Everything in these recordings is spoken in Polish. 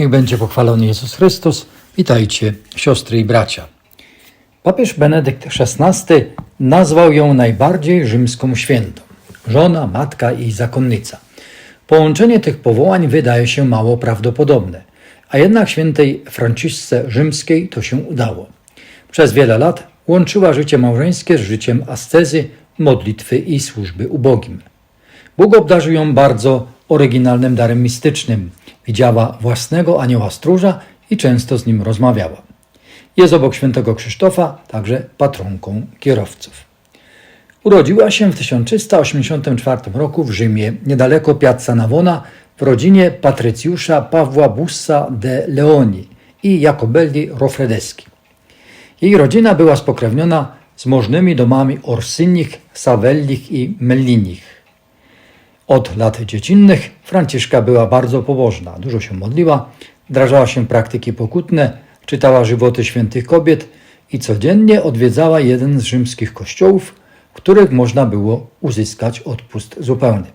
Niech będzie pochwalony Jezus Chrystus. Witajcie, siostry i bracia. Papież Benedykt XVI nazwał ją najbardziej rzymską świętą. Żona, matka i zakonnica. Połączenie tych powołań wydaje się mało prawdopodobne, a jednak świętej Francisce Rzymskiej to się udało. Przez wiele lat łączyła życie małżeńskie z życiem ascezy, modlitwy i służby ubogim. Bóg obdarzył ją bardzo oryginalnym darem mistycznym. Widziała własnego anioła stróża i często z nim rozmawiała. Jest obok świętego Krzysztofa także patronką kierowców. Urodziła się w 1384 roku w Rzymie, niedaleko Piazza Navona, w rodzinie patrycjusza Pawła Bussa de Leoni i Jacobelli Rofredeschi. Jej rodzina była spokrewniona z możnymi domami Orsynich, Savellich i Mellinich. Od lat dziecinnych Franciszka była bardzo pobożna, dużo się modliła, wdrażała się praktyki pokutne, czytała żywoty świętych kobiet i codziennie odwiedzała jeden z rzymskich kościołów, w których można było uzyskać odpust zupełny.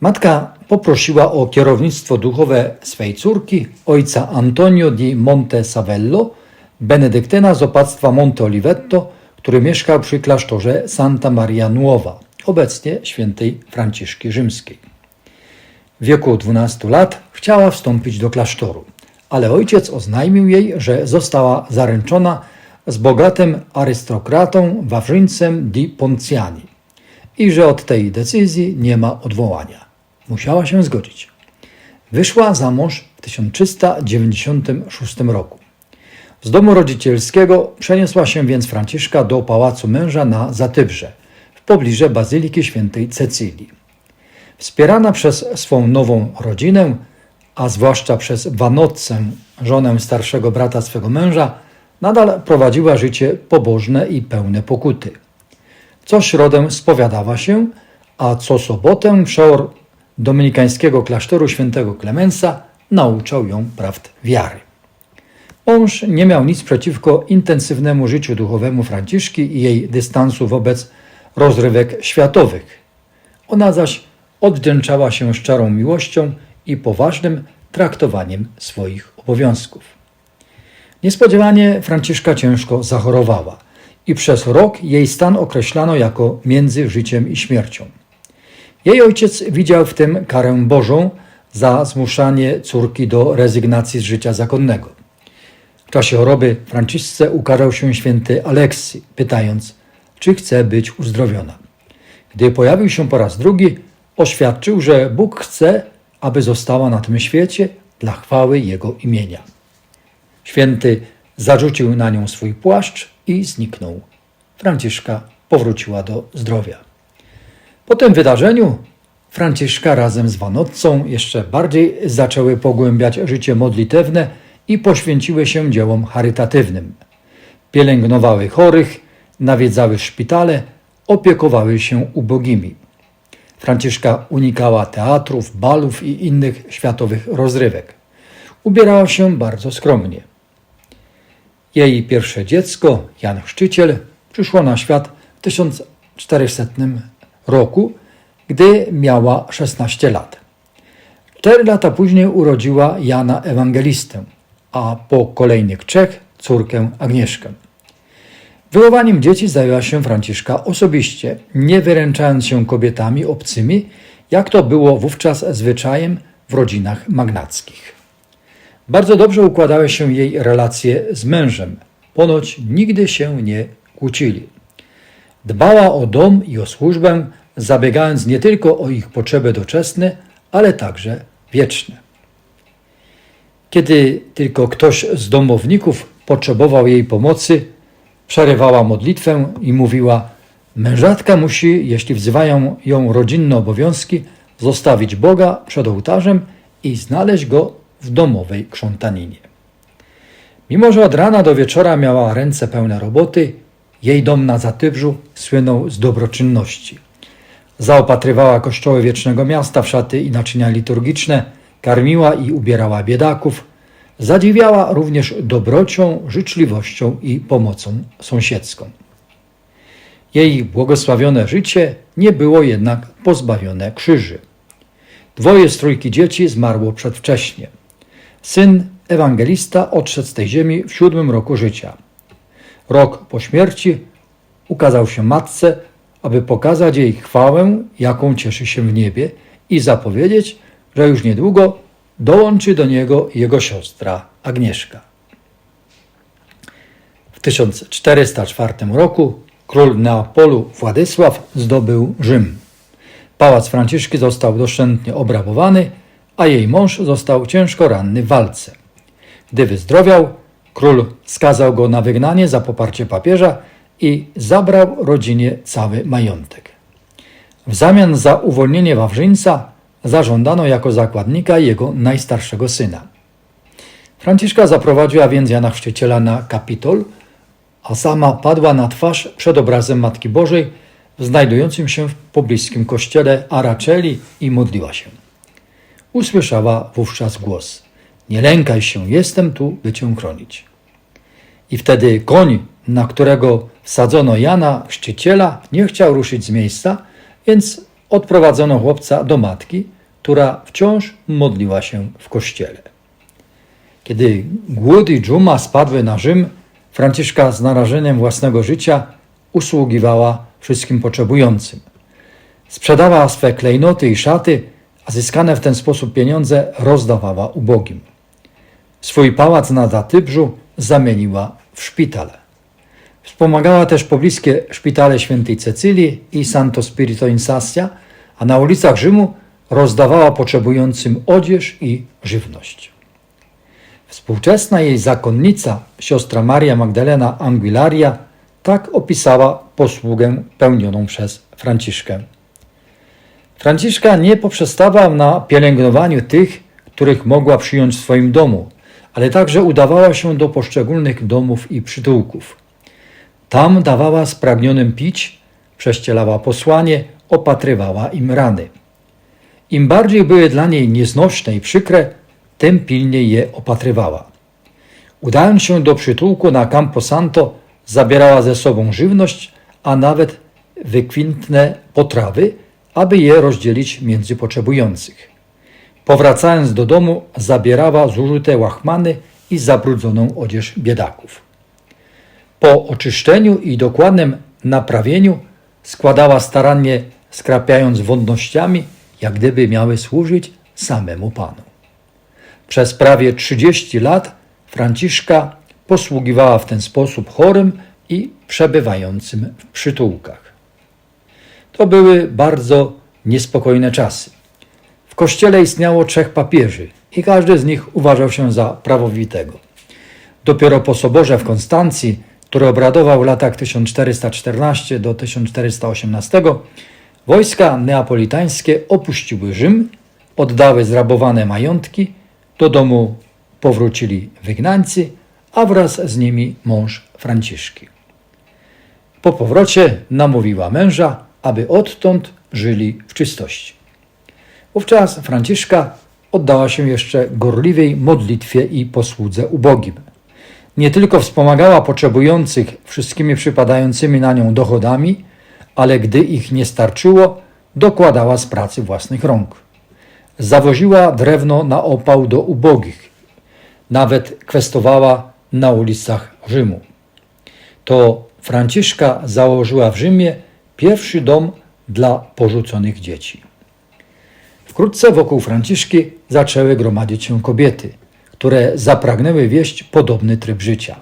Matka poprosiła o kierownictwo duchowe swej córki, ojca Antonio di Monte Savello, benedyktyna z opactwa Monte Olivetto, który mieszkał przy klasztorze Santa Maria Nuova, obecnie świętej Franciszki Rzymskiej. W wieku 12 lat chciała wstąpić do klasztoru, ale ojciec oznajmił jej, że została zaręczona z bogatym arystokratą Wawrzyńcem di Ponciani i że od tej decyzji nie ma odwołania. Musiała się zgodzić. Wyszła za mąż w 1396 roku. Z domu rodzicielskiego przeniosła się więc Franciszka do pałacu męża na Zatybrze, pobliże Bazyliki Świętej Cecylii. Wspierana przez swą nową rodzinę, a zwłaszcza przez Wanotcę, żonę starszego brata swego męża, nadal prowadziła życie pobożne i pełne pokuty. Co środę spowiadała się, a co sobotę przeor dominikańskiego klasztoru świętego Klemensa nauczał ją prawd wiary. Mąż nie miał nic przeciwko intensywnemu życiu duchowemu Franciszki i jej dystansu wobec rozrywek światowych. Ona zaś odwdzięczała się szczerą miłością i poważnym traktowaniem swoich obowiązków. Niespodziewanie Franciszka ciężko zachorowała i przez rok jej stan określano jako między życiem i śmiercią. Jej ojciec widział w tym karę Bożą za zmuszanie córki do rezygnacji z życia zakonnego. W czasie choroby Francisce ukazał się święty Aleksy, pytając, czy chce być uzdrowiona. Gdy pojawił się po raz drugi, oświadczył, że Bóg chce, aby została na tym świecie dla chwały Jego imienia. Święty zarzucił na nią swój płaszcz i zniknął. Franciszka powróciła do zdrowia. Po tym wydarzeniu Franciszka razem z Wanotcą jeszcze bardziej zaczęły pogłębiać życie modlitewne i poświęciły się dziełom charytatywnym. Pielęgnowały chorych, nawiedzały szpitale, opiekowały się ubogimi. Franciszka unikała teatrów, balów i innych światowych rozrywek. Ubierała się bardzo skromnie. Jej pierwsze dziecko, Jan Chrzciciel, przyszło na świat w 1400 roku, gdy miała 16 lat. Cztery lata później urodziła Jana Ewangelistę, a po kolejnych trzech córkę Agnieszkę. Wychowaniem dzieci zajęła się Franciszka osobiście, nie wyręczając się kobietami obcymi, jak to było wówczas zwyczajem w rodzinach magnackich. Bardzo dobrze układały się jej relacje z mężem, ponoć nigdy się nie kłócili. Dbała o dom i o służbę, zabiegając nie tylko o ich potrzeby doczesne, ale także wieczne. Kiedy tylko ktoś z domowników potrzebował jej pomocy, przerywała modlitwę i mówiła: Mężatka musi, jeśli wzywają ją rodzinne obowiązki, zostawić Boga przed ołtarzem i znaleźć go w domowej krzątaninie. Mimo, że od rana do wieczora miała ręce pełne roboty, jej dom na Zatybrzu słynął z dobroczynności. Zaopatrywała kościoły wiecznego miasta w szaty i naczynia liturgiczne, karmiła i ubierała biedaków, zadziwiała również dobrocią, życzliwością i pomocą sąsiedzką. Jej błogosławione życie nie było jednak pozbawione krzyży. Dwoje z trójki dzieci zmarło przedwcześnie. syn ewangelista odszedł z tej ziemi w siódmym roku życia. Rok po śmierci ukazał się matce, aby pokazać jej chwałę, jaką cieszy się w niebie i zapowiedzieć, że już niedługo dołączy do niego jego siostra Agnieszka. W 1404 roku król Neapolu Władysław zdobył Rzym. Pałac Franciszki został doszczętnie obrabowany, a jej mąż został ciężko ranny w walce. Gdy wyzdrowiał, król skazał go na wygnanie za poparcie papieża i zabrał rodzinie cały majątek. W zamian za uwolnienie Wawrzyńca zażądano jako zakładnika jego najstarszego syna. Franciszka zaprowadziła więc Jana Chrzciciela na Kapitol, a sama padła na twarz przed obrazem Matki Bożej, znajdującym się w pobliskim kościele Araceli i modliła się. Usłyszała wówczas głos: Nie lękaj się, jestem tu, by cię chronić. I wtedy koń, na którego wsadzono Jana Chrzciciela, nie chciał ruszyć z miejsca, więc odprowadzono chłopca do matki, która wciąż modliła się w kościele. Kiedy głód i dżuma spadły na Rzym, Franciszka z narażeniem własnego życia usługiwała wszystkim potrzebującym. Sprzedawała swe klejnoty i szaty, a zyskane w ten sposób pieniądze rozdawała ubogim. Swój pałac na Zatybrzu zamieniła w szpital. Wspomagała też pobliskie szpitale świętej Cecylii i Santo Spirito in Sassia, a na ulicach Rzymu rozdawała potrzebującym odzież i żywność. Współczesna jej zakonnica, siostra Maria Magdalena Anguilaria, tak opisała posługę pełnioną przez Franciszkę. Franciszka nie poprzestawała na pielęgnowaniu tych, których mogła przyjąć w swoim domu, ale także udawała się do poszczególnych domów i przytułków. Tam dawała spragnionym pić, prześcielała posłanie, opatrywała im rany. Im bardziej były dla niej nieznośne i przykre, tym pilniej je opatrywała. Udając się do przytułku na Camposanto, zabierała ze sobą żywność, a nawet wykwintne potrawy, aby je rozdzielić między potrzebujących. Powracając do domu, zabierała zużyte łachmany i zabrudzoną odzież biedaków. Po oczyszczeniu i dokładnym naprawieniu składała starannie, skrapiając wonnościami, jak gdyby miały służyć samemu Panu. Przez prawie 30 lat Franciszka posługiwała w ten sposób chorym i przebywającym w przytułkach. To były bardzo niespokojne czasy. W kościele istniało trzech papieży i każdy z nich uważał się za prawowitego. Dopiero po soborze w Konstancji, który obradował w latach 1414 do 1418, wojska neapolitańskie opuściły Rzym, oddały zrabowane majątki do domu powrócili wygnańcy, a wraz z nimi mąż Franciszki. Po powrocie namówiła męża, aby odtąd żyli w czystości. Wówczas Franciszka oddała się jeszcze gorliwej modlitwie i posłudze ubogim. Nie tylko wspomagała potrzebujących wszystkimi przypadającymi na nią dochodami, ale gdy ich nie starczyło, dokładała z pracy własnych rąk. Zawoziła drewno na opał do ubogich. Nawet kwestowała na ulicach Rzymu. To Franciszka założyła w Rzymie pierwszy dom dla porzuconych dzieci. Wkrótce wokół Franciszki zaczęły gromadzić się kobiety, które zapragnęły wieść podobny tryb życia.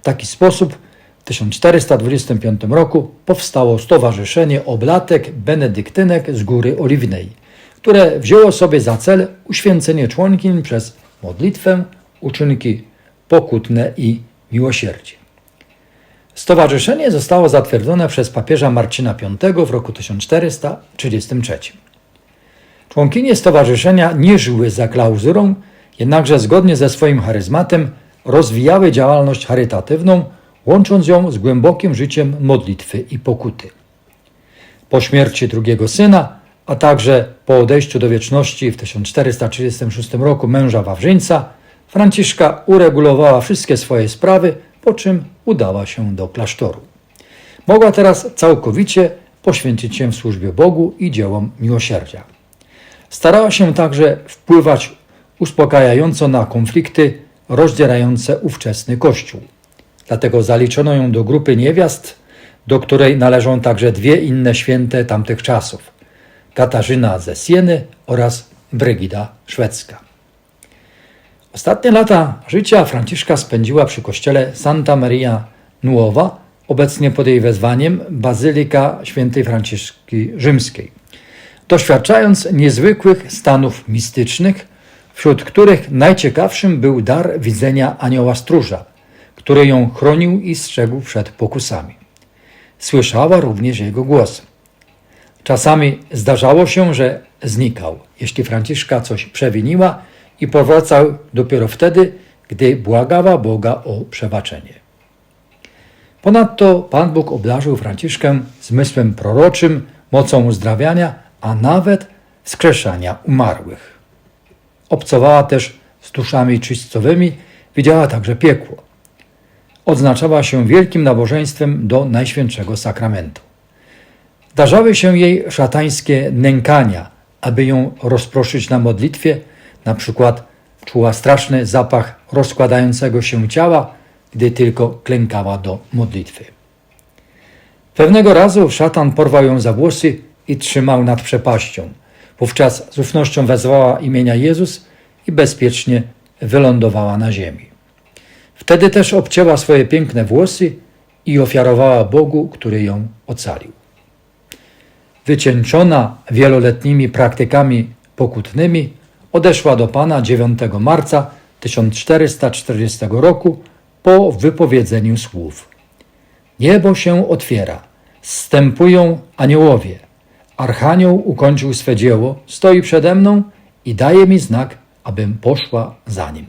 W taki sposób w 1425 roku powstało Stowarzyszenie Oblatek Benedyktynek z Góry Oliwnej – które wzięło sobie za cel uświęcenie członkiń przez modlitwę, uczynki pokutne i miłosierdzie. Stowarzyszenie zostało zatwierdzone przez papieża Marcina V w roku 1433. Członkinie stowarzyszenia nie żyły za klauzurą, jednakże zgodnie ze swoim charyzmatem rozwijały działalność charytatywną, łącząc ją z głębokim życiem modlitwy i pokuty. Po śmierci drugiego syna a także po odejściu do wieczności w 1436 roku męża Wawrzyńca, Franciszka uregulowała wszystkie swoje sprawy, po czym udała się do klasztoru. Mogła teraz całkowicie poświęcić się w służbie Bogu i dziełom miłosierdzia. Starała się także wpływać uspokajająco na konflikty rozdzierające ówczesny Kościół. Dlatego zaliczono ją do grupy niewiast, do której należą także dwie inne święte tamtych czasów: Katarzyna ze Sieny oraz Brygida szwedzka. Ostatnie lata życia Franciszka spędziła przy kościele Santa Maria Nuowa, obecnie pod jej wezwaniem Bazylika Świętej Franciszki Rzymskiej, doświadczając niezwykłych stanów mistycznych, wśród których najciekawszym był dar widzenia anioła stróża, który ją chronił i strzegł przed pokusami. Słyszała również jego głos. Czasami zdarzało się, że znikał, jeśli Franciszka coś przewiniła i powracał dopiero wtedy, gdy błagała Boga o przebaczenie. Ponadto Pan Bóg obdarzył Franciszkę zmysłem proroczym, mocą uzdrawiania, a nawet wskrzeszania umarłych. Obcowała też z duszami czyścowymi, widziała także piekło. Odznaczała się wielkim nabożeństwem do Najświętszego Sakramentu. Zdarzały się jej szatańskie nękania, aby ją rozproszyć na modlitwie, na przykład czuła straszny zapach rozkładającego się ciała, gdy tylko klękała do modlitwy. Pewnego razu szatan porwał ją za włosy i trzymał nad przepaścią. Wówczas z ufnością wezwała imienia Jezus i bezpiecznie wylądowała na ziemi. Wtedy też obcięła swoje piękne włosy i ofiarowała Bogu, który ją ocalił. Wycieńczona wieloletnimi praktykami pokutnymi, odeszła do Pana 9 marca 1440 roku po wypowiedzeniu słów. Niebo się otwiera, zstępują aniołowie. Archanioł ukończył swe dzieło, stoi przede mną i daje mi znak, abym poszła za nim.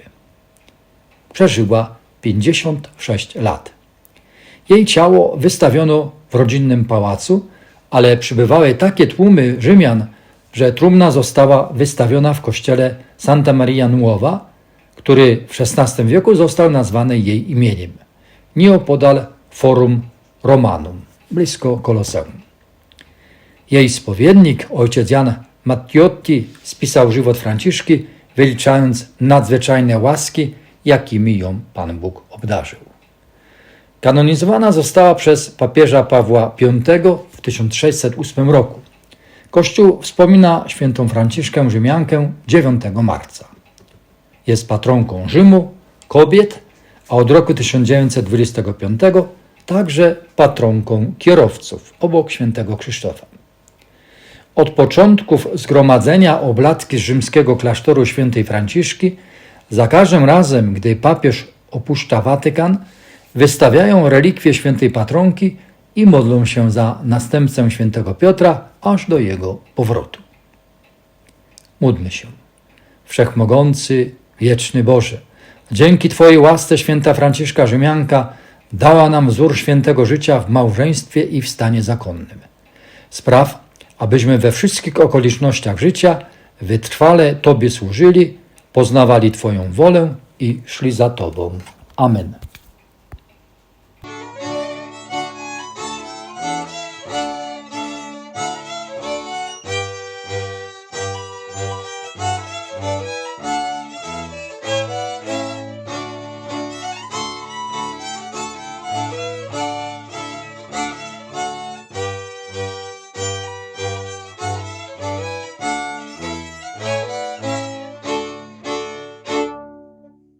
Przeżyła 56 lat. Jej ciało wystawiono w rodzinnym pałacu, ale przybywały takie tłumy Rzymian, że trumna została wystawiona w kościele Santa Maria Nuova, który w XVI wieku został nazwany jej imieniem, nieopodal Forum Romanum, blisko Koloseum. Jej spowiednik, ojciec Jan Mattiotti, spisał żywot Franciszki, wyliczając nadzwyczajne łaski, jakimi ją Pan Bóg obdarzył. Kanonizowana została przez papieża Pawła V w 1608 roku. Kościół wspomina świętą Franciszkę Rzymiankę 9 marca. Jest patronką Rzymu, kobiet, a od roku 1925 także patronką kierowców obok świętego Krzysztofa. Od początków zgromadzenia oblatki z rzymskiego klasztoru świętej Franciszki za każdym razem, gdy papież opuszcza Watykan, wystawiają relikwie świętej patronki i modlą się za następcę świętego Piotra aż do jego powrotu. Módlmy się. Wszechmogący, wieczny Boże, dzięki Twojej łasce święta Franciszka Rzymianka dała nam wzór świętego życia w małżeństwie i w stanie zakonnym. Spraw, abyśmy we wszystkich okolicznościach życia wytrwale Tobie służyli, poznawali Twoją wolę i szli za Tobą. Amen.